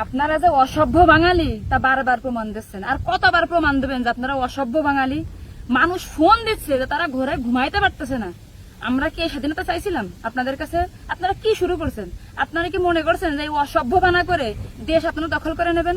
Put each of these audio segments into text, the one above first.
আপনারা যে অসভ্য বাঙালি, তা বারবার প্রমাণ দিচ্ছেন। আর কতবার প্রমাণ দেবেন যে আপনারা অসভ্য বাঙালি? মানুষ ফোন দিচ্ছে যে তারা ঘরে ঘুমাইতে পারতেছে না। আমরা কি স্বাধীনতা চাইছিলাম? আপনাদের কাছে আপনারা কি শুরু করছেন? আপনারা কি মনে করছেন যে এই অসভ্য বানা করে দেশ আপনারা দখল করে নেবেন?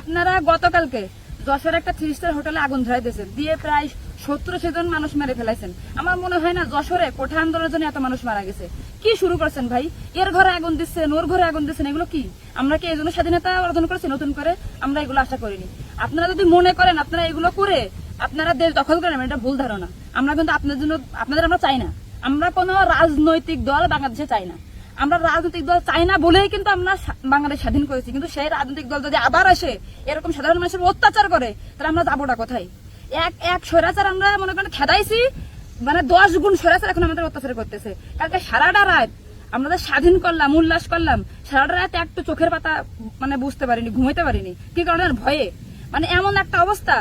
আপনারা গতকালকে যশোর একটা থ্রি স্টার হোটেলে আগুন ধরাই দিয়েছেন দিয়ে প্রায় সত্তর জন মানুষ মেরে ফেলাইছেন। আমার মনে হয় না যশোরে কোঠা আন্দোলনের জন্য এত মানুষ মারা গেছে। কি শুরু করছেন ভাই? এর ঘরে আগুন দিচ্ছেন ওর ঘরে আগুন দিচ্ছেন, এগুলো কি? আমরা কি এই জন্য স্বাধীনতা অর্জন করেছি, নতুন করে? আমরা এগুলো আশা করিনি। আপনারা যদি মনে করেন আপনারা এগুলো করে, আপনারা দেশ দখল করেন, এটা ভুল ধারণা। আমরা কিন্তু আপনাদের জন্য আপনাদের আমরা চাই না। আমরা কোনো রাজনৈতিক দল বাংলাদেশে চাই না। আমরা রাজনৈতিক দল চাই না বলেই কিন্তু আমরা বাংলাদেশ স্বাধীন করেছি। কিন্তু সেই রাজনৈতিক দল যদি আবার আসে, এরকম সাধারণ মানুষের অত্যাচার করে, তাহলে আমরা যাবোটা কোথায়? এক এক স্বৈরাচার আমরা মনে করেন খেদাইছি মানে দশ গুণ স্বৈরাচার এখন আমাদের অত্যাচার করতেছে। কালকে সারাটা রাত আমরা স্বাধীন করলাম, উল্লাস করলাম, সারাটা রাত একটু চোখের পাতা মানে বুঝতে পারিনি, ঘুমাইতে পারিনি। কি কারণে? ভয়ে। মানে এমন একটা অবস্থা।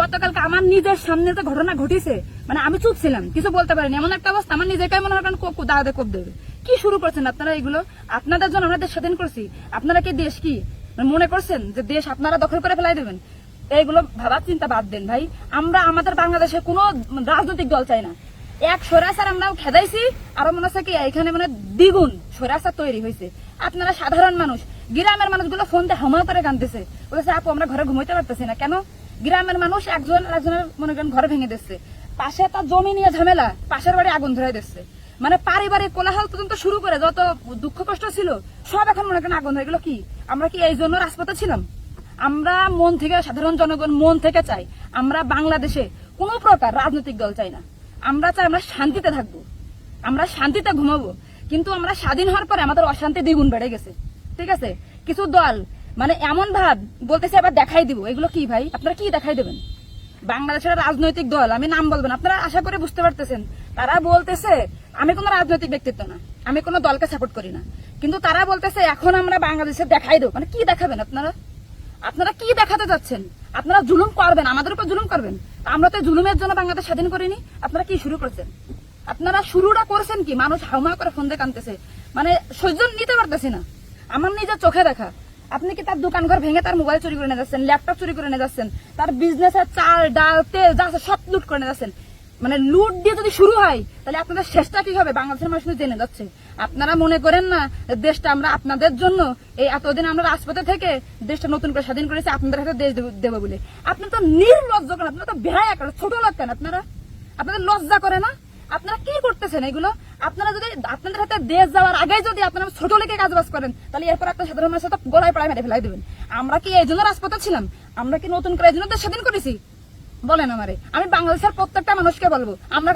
গতকালকে আমার নিজের সামনে তো ঘটনা ঘটিছে মানে আমি চুপ ছিলাম, কিছু বলতে পারিনি। এমন একটা অবস্থা, আমার নিজেকে মনে হয় দাঁড়াতে কোপ দেবে। কি শুরু করছেন আপনারা এগুলো? আপনাদের জন্য আমরা দেশ স্বাধীন করছি। আপনারা কি দেশ কি? মানে করছেন যে দেশ আপনারা দখল করে ফেলাই দেবেন? এইগুলো ভাবার চিন্তা বাদ দেন ভাই। আমরা আমাদের বাংলাদেশে কোনো রাজনৈতিক দল চাই না। এক সরাসার আমরাও খেদাইছি, আরও মনে হচ্ছে কি এখানে মানে দ্বিগুণ সরাসার তৈরি হয়েছে। আপনারা সাধারণ মানুষ, গ্রামের মানুষগুলো ফোন দিয়ে হামা করে কানতেছে বলেছে, আপু, আমরা ঘরে ঘুমাইতে পারতেছি না। কেন? গ্রামের মানুষ একজন একজনের মনে করেন ঘরে ভেঙে দিচ্ছে। পাশে তার জমি নিয়ে ঝামেলা, পাশের বাড়ি আগুন ধরে দিচ্ছে। মানে পারিবারিক কোলাহল পর্যন্ত শুরু করে যত দুঃখ কষ্ট ছিল, সব এখন মনে করেন আগুন হয়ে গেল কি? আমরা কি এই জন্য রাজপথে ছিলাম? আমরা মন থেকে, সাধারণ জনগণ মন থেকে চাই, আমরা বাংলাদেশে কোনো প্রকার রাজনৈতিক দল চাই না। আমরা চাই আমরা শান্তিতে থাকব, আমরা শান্তিতে ঘুমাবো। কিন্তু আমরা স্বাধীন হওয়ার পরে আমাদের অশান্তি দ্বিগুণ বেড়ে গেছে। ঠিক আছে? কিছু দল মানে এমন ভাব বলতেছে আবার দেখাই দিব। এগুলো কি ভাই? আপনারা কি দেখাই দেবেন? বাংলাদেশের রাজনৈতিক দল, আমি নাম বলবেন আপনারা আশা করে বুঝতে পারতেছেন তারা বলতেছে, আমি কোনো রাজনৈতিক ব্যক্তিত্ব না, আমি কোনো দলকে সাপোর্ট করি না। কিন্তু তারা বলতেছে, এখন আমরা বাংলাদেশে দেখাই দেবো। মানে কি দেখাবেন আপনারা? আপনারা কি দেখাতে যাচ্ছেন? আপনারা জুলুম করবেন, আমাদের উপর জুলুম করবেন। আমরা তো জুলুমের জন্য বাংলাদেশ স্বাধীন করিনি। আপনারা কি শুরু করছেন? আপনারা শুরুটা করছেন কি? মানুষ হাউমা করে ফোন দিয়ে কানতেছে মানে সহ্য নিতে পারতেছি না। আমার নিজের চোখে দেখা। আপনি কি তার দোকান ঘর ভেঙে তার মোবাইল চুরি করে নিয়ে যাচ্ছেন, ল্যাপটপ চুরি করে নিয়ে যাচ্ছেন, তার বিজনেসের চাল, ডাল, তেল যা সব লুট করে নিয়ে যাচ্ছেন? মানে লুট দিয়ে যদি শুরু হয়, তাহলে আপনাদের শেষটা কি হবে? বাংলাদেশের মানুষ জেনে যাচ্ছে। আপনারা মনে করেন না, দেশটা আমরা আপনাদের জন্য, এই এতদিন আমরা রাজপথে থেকে দেশটা নতুন করে স্বাধীন করেছি, আপনাদের হাতে দেশ দেব- বলে। আপনি তো নির্লজ্জ কেন? আপনারা তো বেড়ায় করেন ছোট লোক কেন আপনারা? আপনাদের লজ্জা করে না? আপনারা কি করতেছেন এগুলো? আপনারা যদি আপনাদের হাতে দেশ যাওয়ার আগে যদি আপনারা ছোট লেগে কাজ বাজ করেন, তাহলে এরপর আপনার সাধারণ মানুষের গোলায় পড়ায় মেরে ফেলাই দেবেন। আমরা কি এই জন্য রাজপথে ছিলাম? আমরা কি নতুন করে এই জন্য দেশ স্বাধীন করেছি? বলেন আমারে আমি বাংলাদেশের প্রত্যেকটা মানুষকে বলব আমরা